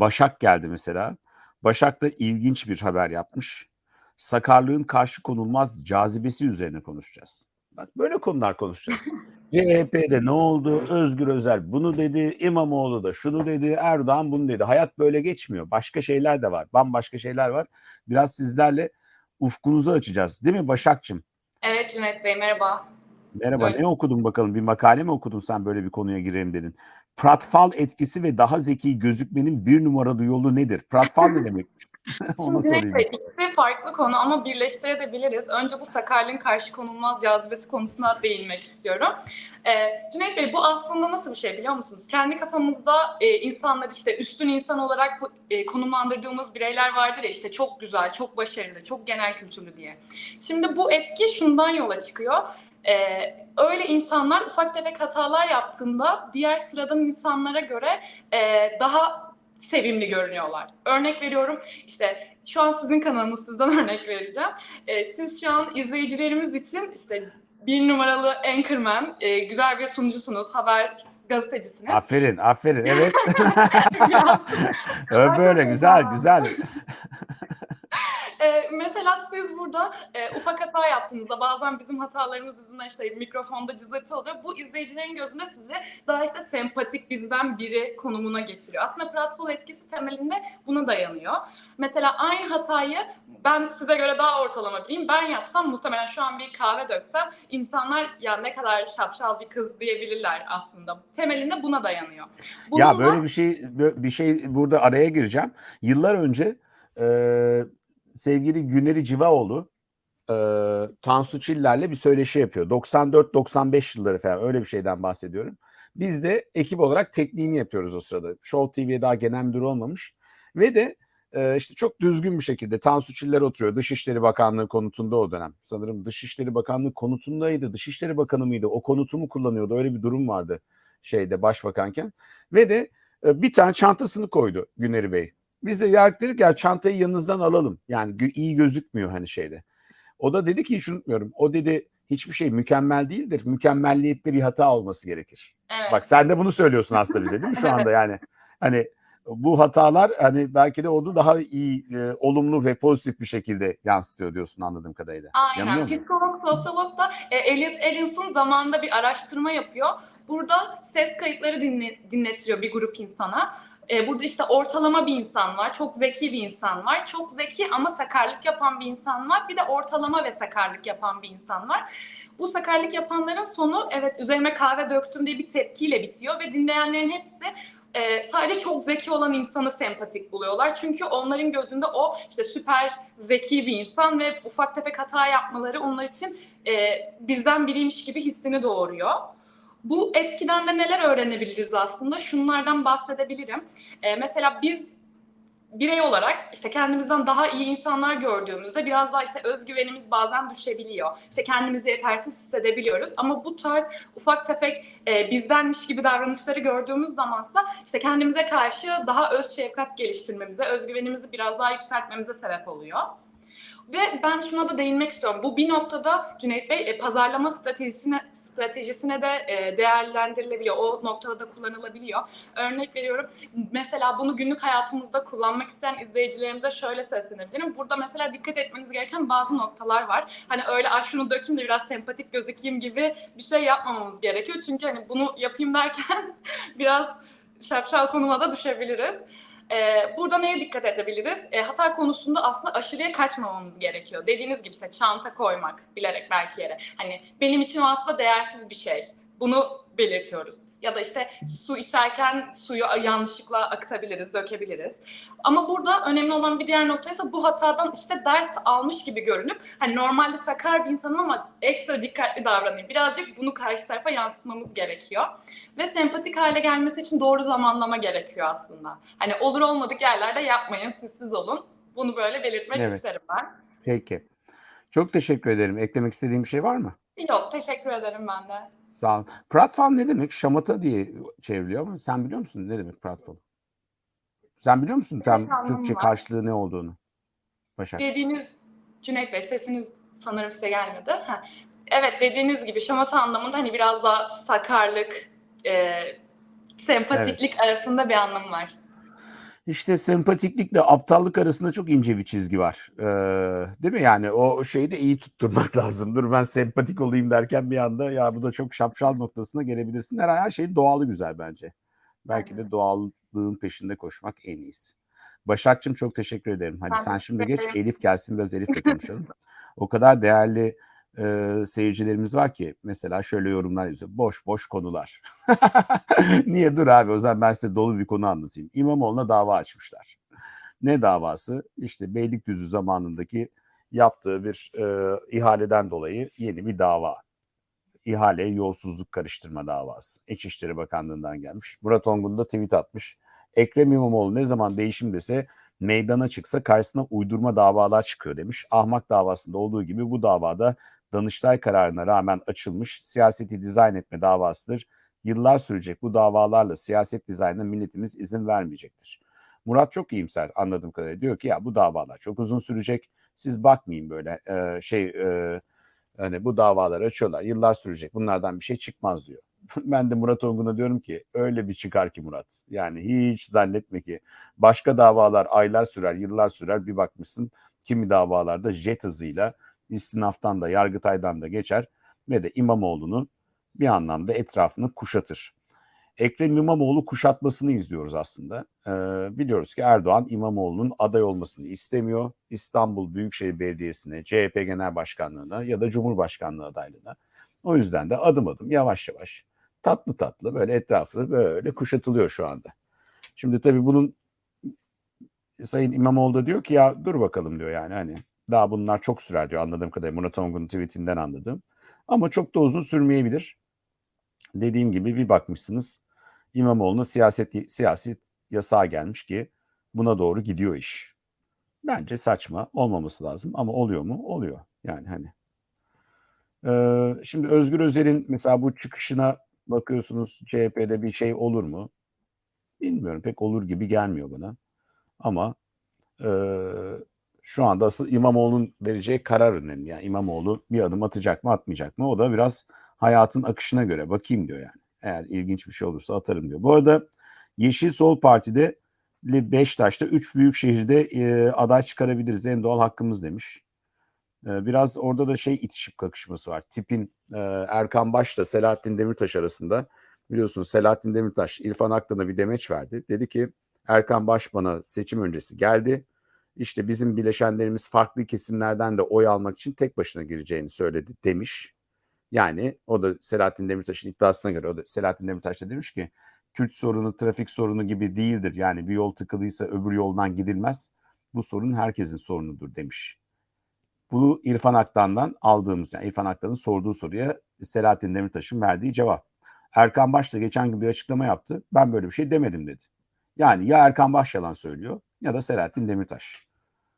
Başak geldi mesela. Başak da ilginç bir haber yapmış. Sakarlığın karşı konulmaz cazibesi üzerine konuşacağız. Bak böyle konular konuşacağız. CHP'de ne oldu? Özgür Özel bunu dedi. İmamoğlu da şunu dedi. Erdoğan bunu dedi. Hayat böyle geçmiyor. Başka şeyler de var. Bambaşka şeyler var. Biraz sizlerle ufkunuzu açacağız. Değil mi Başakçım? Evet Cüneyt Bey merhaba. Merhaba. Evet. Ne okudun bakalım? Bir makale mi okudun sen böyle bir konuya gireyim dedin? Pratfall etkisi ve daha zeki gözükmenin bir numaralı yolu nedir? Pratfall ne demekmiş? Ona Şimdi sorayım. İkisi farklı konu ama birleştirebiliriz. Önce bu sakarlığın karşı konulmaz cazibesi konusuna değinmek istiyorum. Ee, Cüneyt Bey bu aslında nasıl bir şey biliyor musunuz? Kendi kafamızda e, insanlar işte üstün insan olarak e, konumlandırdığımız bireyler vardır ya işte çok güzel, çok başarılı, çok genel kültürlü diye. Şimdi bu etki şundan yola çıkıyor. Ee, öyle insanlar ufak tefek hatalar yaptığında diğer sıradan insanlara göre e, daha sevimli görünüyorlar. Örnek veriyorum işte şu an sizin kanalınız sizden örnek vereceğim. Ee, siz şu an izleyicilerimiz için işte bir numaralı anchorman, e, güzel bir sunucusunuz, haber gazetecisiniz. Aferin, aferin. Evet. Öyle böyle güzel, güzel. Ee, mesela siz burada e, ufak hata yaptığınızda bazen bizim hatalarımız yüzünden işte mikrofonda cızırtı oluyor. Bu izleyicilerin gözünde sizi daha işte sempatik bizden biri konumuna getiriyor. Aslında pratfall etkisi temelinde buna dayanıyor. Mesela aynı hatayı ben size göre daha ortalama bileyim. Ben yapsam muhtemelen şu an bir kahve döksem insanlar ya ne kadar şapşal bir kız diyebilirler aslında. Temelinde buna dayanıyor. Ya Bununla- böyle bir şey bir şey burada araya gireceğim. Yıllar önce e, sevgili Güneri Civaoğlu e, Tansu Çiller'le bir söyleşi yapıyor. 94-95 yılları falan öyle bir şeyden bahsediyorum. Biz de ekip olarak tekniğini yapıyoruz o sırada. Show TV'ye daha genel müdür olmamış. Ve de e, işte çok düzgün bir şekilde Tansu Çiller oturuyor. Dışişleri Bakanlığı konutunda o dönem. Sanırım Dışişleri Bakanlığı konutundaydı. Dışişleri Bakanı mıydı? O konutu mu kullanıyordu? Öyle bir durum vardı şeyde başbakanken. Ve de e, bir tane çantasını koydu Güneri Bey. Biz de ya dedik ya çantayı yanınızdan alalım. Yani iyi gözükmüyor hani şeyde. O da dedi ki hiç unutmuyorum. O dedi hiçbir şey mükemmel değildir. Mükemmelliyette bir hata olması gerekir. Evet. Bak sen de bunu söylüyorsun aslında bize değil mi şu anda yani? Hani bu hatalar hani belki de onu daha iyi, e, olumlu ve pozitif bir şekilde yansıtıyor diyorsun anladığım kadarıyla. Aynen. Psikolog, sosyolog da e, Elliot Aronson zamanında bir araştırma yapıyor. Burada ses kayıtları dinle, dinletiyor bir grup insana. E, burada işte ortalama bir insan var, çok zeki bir insan var, çok zeki ama sakarlık yapan bir insan var. Bir de ortalama ve sakarlık yapan bir insan var. Bu sakarlık yapanların sonu evet üzerime kahve döktüm diye bir tepkiyle bitiyor ve dinleyenlerin hepsi e, sadece çok zeki olan insanı sempatik buluyorlar. Çünkü onların gözünde o işte süper zeki bir insan ve ufak tefek hata yapmaları onlar için e, bizden biriymiş gibi hissini doğuruyor. Bu etkiden de neler öğrenebiliriz aslında? Şunlardan bahsedebilirim. E, mesela biz birey olarak işte kendimizden daha iyi insanlar gördüğümüzde biraz daha işte özgüvenimiz bazen düşebiliyor. İşte kendimizi yetersiz hissedebiliyoruz. Ama bu tarz ufak tefek e, bizdenmiş gibi davranışları gördüğümüz zamansa işte kendimize karşı daha öz şefkat geliştirmemize, özgüvenimizi biraz daha yükseltmemize sebep oluyor. Ve ben şuna da değinmek istiyorum. Bu bir noktada Cüneyt Bey e, pazarlama stratejisine stratejisine de e, değerlendirilebiliyor. O noktada da kullanılabiliyor. Örnek veriyorum. Mesela bunu günlük hayatımızda kullanmak isteyen izleyicilerimize şöyle seslenebilirim. Burada mesela dikkat etmeniz gereken bazı noktalar var. Hani öyle ah şunu dökeyim de biraz sempatik gözükeyim gibi bir şey yapmamamız gerekiyor. Çünkü hani bunu yapayım derken biraz şapşal konuma da düşebiliriz. Ee, burada neye dikkat edebiliriz? Ee, hata konusunda aslında aşırıya kaçmamamız gerekiyor. Dediğiniz gibi işte çanta koymak bilerek belki yere. Hani benim için aslında değersiz bir şey. Bunu belirtiyoruz. Ya da işte su içerken suyu yanlışlıkla akıtabiliriz, dökebiliriz. Ama burada önemli olan bir diğer nokta ise bu hatadan işte ders almış gibi görünüp hani normalde sakar bir insanım ama ekstra dikkatli davranayım. Birazcık bunu karşı tarafa yansıtmamız gerekiyor. Ve sempatik hale gelmesi için doğru zamanlama gerekiyor aslında. Hani olur olmadık yerlerde yapmayın, siz siz olun. Bunu böyle belirtmek Evet. isterim ben. Peki. Çok teşekkür ederim. Eklemek istediğim bir şey var mı? Yok, teşekkür ederim ben de. Sağ ol. Platform ne demek? Şamata diye çevriliyor ama sen biliyor musun ne demek platform? Sen biliyor musun tam Birkaç anlamı Türkçe var. karşılığı ne olduğunu? Başak. Dediğiniz Cüneyt Bey sesiniz sanırım size gelmedi. Ha. Evet dediğiniz gibi şamata anlamında hani biraz daha sakarlık, e, sempatiklik arasında bir anlamı var. İşte sempatiklikle aptallık arasında çok ince bir çizgi var. Ee, değil mi? Yani o şeyi de iyi tutturmak lazım. Dur ben sempatik olayım derken bir anda ya bu da çok şapşal noktasına gelebilirsin. Her, her şeyin doğalı güzel bence. Belki de doğallığın peşinde koşmak en iyisi. Başakçım çok teşekkür ederim. Hadi sen şimdi geç. Elif gelsin biraz Elif'le konuşalım. o kadar değerli e, seyircilerimiz var ki mesela şöyle yorumlar yazıyor. Boş boş konular. Niye dur abi o zaman ben size dolu bir konu anlatayım. İmamoğlu'na dava açmışlar. Ne davası? İşte Beylikdüzü zamanındaki yaptığı bir e, ihaleden dolayı yeni bir dava. İhale yolsuzluk karıştırma davası. İçişleri Bakanlığı'ndan gelmiş. Murat Ongun da tweet atmış. Ekrem İmamoğlu ne zaman değişim dese meydana çıksa karşısına uydurma davalar çıkıyor demiş. Ahmak davasında olduğu gibi bu davada Danıştay kararına rağmen açılmış siyaseti dizayn etme davasıdır. Yıllar sürecek bu davalarla siyaset dizaynına milletimiz izin vermeyecektir. Murat çok iyimser anladığım kadarıyla. Diyor ki ya bu davalar çok uzun sürecek. Siz bakmayın böyle e, şey e, hani bu davaları açıyorlar. Yıllar sürecek. Bunlardan bir şey çıkmaz diyor. ben de Murat Ongun'a diyorum ki öyle bir çıkar ki Murat. Yani hiç zannetme ki başka davalar aylar sürer, yıllar sürer. Bir bakmışsın kimi davalarda jet hızıyla istinaftan da Yargıtay'dan da geçer ve de İmamoğlu'nun bir anlamda etrafını kuşatır. Ekrem İmamoğlu kuşatmasını izliyoruz aslında. Ee, biliyoruz ki Erdoğan İmamoğlu'nun aday olmasını istemiyor. İstanbul Büyükşehir Belediyesi'ne, CHP Genel Başkanlığı'na ya da Cumhurbaşkanlığı adaylığına. O yüzden de adım adım yavaş yavaş tatlı tatlı böyle etrafı böyle kuşatılıyor şu anda. Şimdi tabii bunun Sayın İmamoğlu da diyor ki ya dur bakalım diyor yani hani daha bunlar çok sürer diyor anladığım kadarıyla Murat Ongun'un tweetinden anladım. Ama çok da uzun sürmeyebilir. Dediğim gibi bir bakmışsınız İmamoğlu'na siyaset siyaset yasağı gelmiş ki buna doğru gidiyor iş. Bence saçma olmaması lazım ama oluyor mu? Oluyor. Yani hani. Ee, şimdi Özgür Özel'in mesela bu çıkışına bakıyorsunuz CHP'de bir şey olur mu? Bilmiyorum pek olur gibi gelmiyor bana. Ama e, şu anda asıl İmamoğlu'nun vereceği karar önemli. Yani İmamoğlu bir adım atacak mı atmayacak mı? O da biraz hayatın akışına göre bakayım diyor yani. Eğer ilginç bir şey olursa atarım diyor. Bu arada Yeşil Sol Parti'de Beşiktaş'ta üç büyük şehirde e, aday çıkarabiliriz. En doğal hakkımız demiş. E, biraz orada da şey itişip kakışması var. Tipin e, Erkan Baş'la Selahattin Demirtaş arasında. Biliyorsunuz Selahattin Demirtaş İrfan Aktan'a bir demeç verdi. Dedi ki Erkan Baş bana seçim öncesi geldi. İşte bizim bileşenlerimiz farklı kesimlerden de oy almak için tek başına gireceğini söyledi demiş. Yani o da Selahattin Demirtaş'ın iddiasına göre o da Selahattin Demirtaş da demiş ki Kürt sorunu trafik sorunu gibi değildir. Yani bir yol tıkılıysa öbür yoldan gidilmez. Bu sorun herkesin sorunudur demiş. Bu İrfan Aktan'dan aldığımız yani İrfan Aktan'ın sorduğu soruya Selahattin Demirtaş'ın verdiği cevap. Erkan Baş da geçen gün bir açıklama yaptı. Ben böyle bir şey demedim dedi. Yani ya Erkan Baş yalan söylüyor ya da Selahattin Demirtaş.